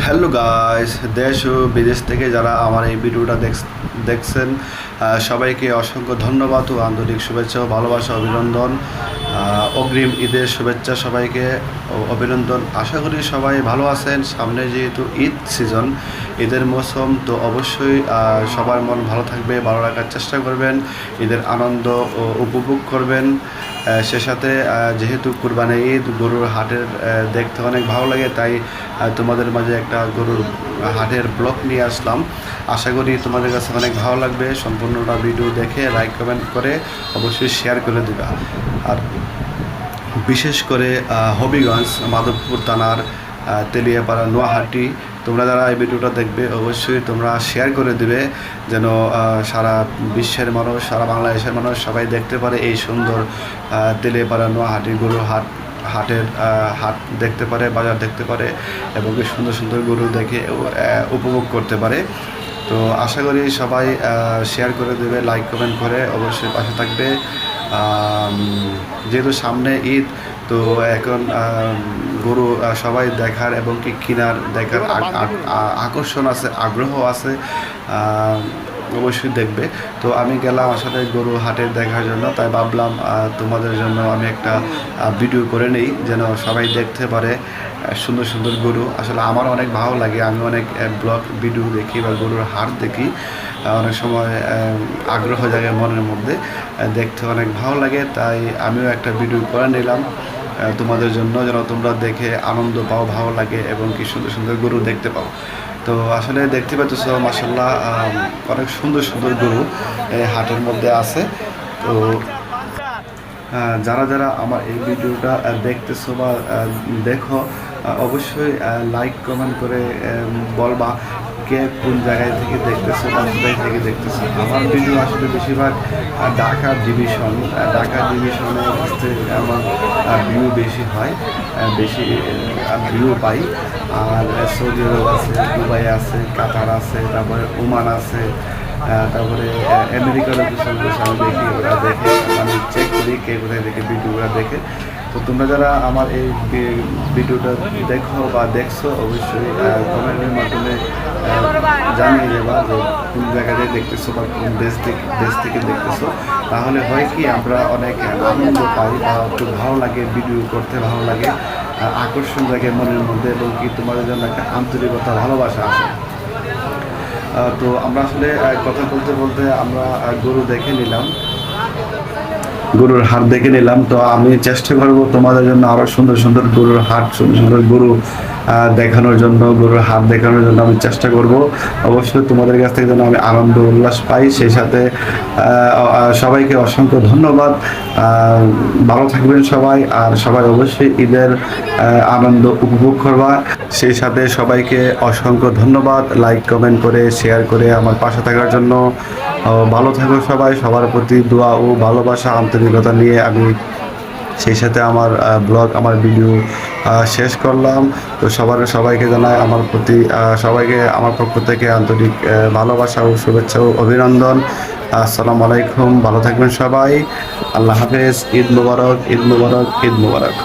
Hello guys দেশ ও বিদেশ থেকে যারা আমার এই ভিডিওটা দেখ- দেখছেন সবাইকে অসংখ্য ধন্যবাদ ও আন্তরিক শুভেচ্ছা ও ভালোবাসা, অভিনন্দন। অগ্রিম ঈদের শুভেচ্ছা সবাইকে অভিনন্দন। আশা করি সবাই ভালো আছেন। সামনে যেহেতু ঈদ সিজন ঈদের মৌসুম, তো অবশ্যই সবার মন ভালো থাকবে, ভালো রাখার চেষ্টা করবেন। ঈদের আনন্দ উপভোগ করবেন। সে সাথে যেহেতু কুরবানি ঈদ, গরুর হাটের দেখতে অনেক ভালো লাগে, তাই তোমাদের মাঝে একটা গরুর হাটের ব্লগ নিয়ে আসলাম। আশা করি তোমাদের কাছে অনেক ভালো লাগবে। সম্পূর্ণটা ভিডিও দেখে লাইক কমেন্ট করে অবশ্যই শেয়ার করে দিবা। আর বিশেষ করে হবিগঞ্জ, মাধবপুর থানার তেলিয়াপাড়া, নোয়াহাটি তোমরা যারা এই ভিডিওটা দেখবে, অবশ্যই তোমরা শেয়ার করে দিবে যেন সারা বিশ্বের মানুষ, সারা বাংলাদেশের মানুষ সবাই দেখতে পারে এই সুন্দর তেলে তেলিয়াপাড়া নোয়াহাটি গরুর হাট, হাটের হাট দেখতে পারে, বাজার দেখতে পারে এবং সুন্দর সুন্দর গরু দেখে উপভোগ করতে পারে। তো আশা করি সবাই শেয়ার করে দেবে লাইক কমেন্ট করে অবশ্যই পাশে থাকবে। যেহেতু সামনে ঈদ তো এখন গরু সবাই দেখার এবং কি কেনার দেখার আকর্ষণ আছে, আগ্রহ আছে অবশ্যই দেখবে। তো আমি গেলাম আসলে গরু হাটে দেখার জন্য, তাই ভাবলাম তোমাদের জন্য আমি একটা ভিডিও করে নেই, যেন সবাই দেখতে পারে সুন্দর সুন্দর গরু। আসলে আমার অনেক ভালো লাগে, আমি অনেক ব্লগ ভিডিও দেখি বা গরুর হাট দেখি অনেক সময় আগ্রহ জাগে মনের মধ্যে দেখতে অনেক ভালো লাগে, তাই আমিও একটা ভিডিও করে নিলাম। তোমাদের জন্য যেন তোমরা দেখে আনন্দ পাও, ভালো লাগে এবং কি সুন্দর সুন্দর গরু দেখতে পাও। তো আসলে দেখতে পাচ্ছ মাসাল্লাহ অনেক সুন্দর সুন্দর গরু এই হাটের মধ্যে আছে। তো যারা যারা আমার এই ভিডিওটা দেখতেছো বা দেখো অবশ্যই লাইক কমেন্ট করে বলবা। কে কোন জায়গায় থেকে দেখতেছো বা কোথায় থেকে দেখতেছো। আমার ভিডিও আসলে বেশিরভাগ ঢাকা ডিভিশন ঢাকা ডিভিশনে আমার ভিউ বেশি হয় বেশি ভিউ পাই। আর সৌদি আরব আছে, দুবাই আছে, কাতার আছে, তারপরে ওমান আছে তারপরে আমেরিকারও কিছু আমি দেখি, ওরা দেখে। করি কে কোথায় দেখে ভিডিওগুলো দেখে। তো তোমরা যারা আমার এই ভিডিওটা দেখো বা দেখছ অবশ্যই কমেন্টের মাধ্যমে জানিয়ে দেবা যে কোন জায়গাতে দেখতেছো বা কোন দেশ থেকে দেশ থেকে দেখতেছো। তাহলে হয় কি আমরা অনেক আনন্দ পাই বা একটু ভালো লাগে ভিডিও করতে ভালো লাগে আকর্ষণ জাগে মনের মধ্যে এবং কি তোমাদের জন্য একটা আন্তরিকতা ভালোবাসা আছে আহ, তো আমরা আসলে কথা বলতে বলতে আমরা গরু দেখে নিলাম। গরুর হাট দেখে নিলাম। তো আমি চেষ্টা করব তোমাদের জন্য আরও সুন্দর সুন্দর গরুর হাট সুন্দর সুন্দর গরু দেখানোর জন্য, গরুর হাত দেখানোর জন্য আমি চেষ্টা করব। অবশ্যই তোমাদের কাছ থেকে যেন আমি আনন্দ উল্লাস পাই, সেই সাথে সবাইকে অসংখ্য ধন্যবাদ। ভালো থাকবেন সবাই, আর সবাই অবশ্যই ঈদের আনন্দ উপভোগ করবা। সেই সাথে সবাইকে অসংখ্য ধন্যবাদ। লাইক কমেন্ট করে শেয়ার করে আমার পাশে থাকার জন্য। ভালো থাকো সবাই। সবার প্রতি দোয়া ও ভালোবাসা, আন্তরিকতা নিয়ে আমি সেই সাথে আমার ব্লগ আমার ভিডিও শেষ করলাম। তো সবার, সবাইকে জানাই আমার প্রতি সবাইকে আমার পক্ষ থেকে আন্তরিক ভালোবাসা ও শুভেচ্ছা ও অভিনন্দন। আসসালামু আলাইকুম, ভালো থাকবেন সবাই। আল্লাহ হাফেজ, ঈদ মুবারক ঈদ মুবারক ঈদ মুবারক।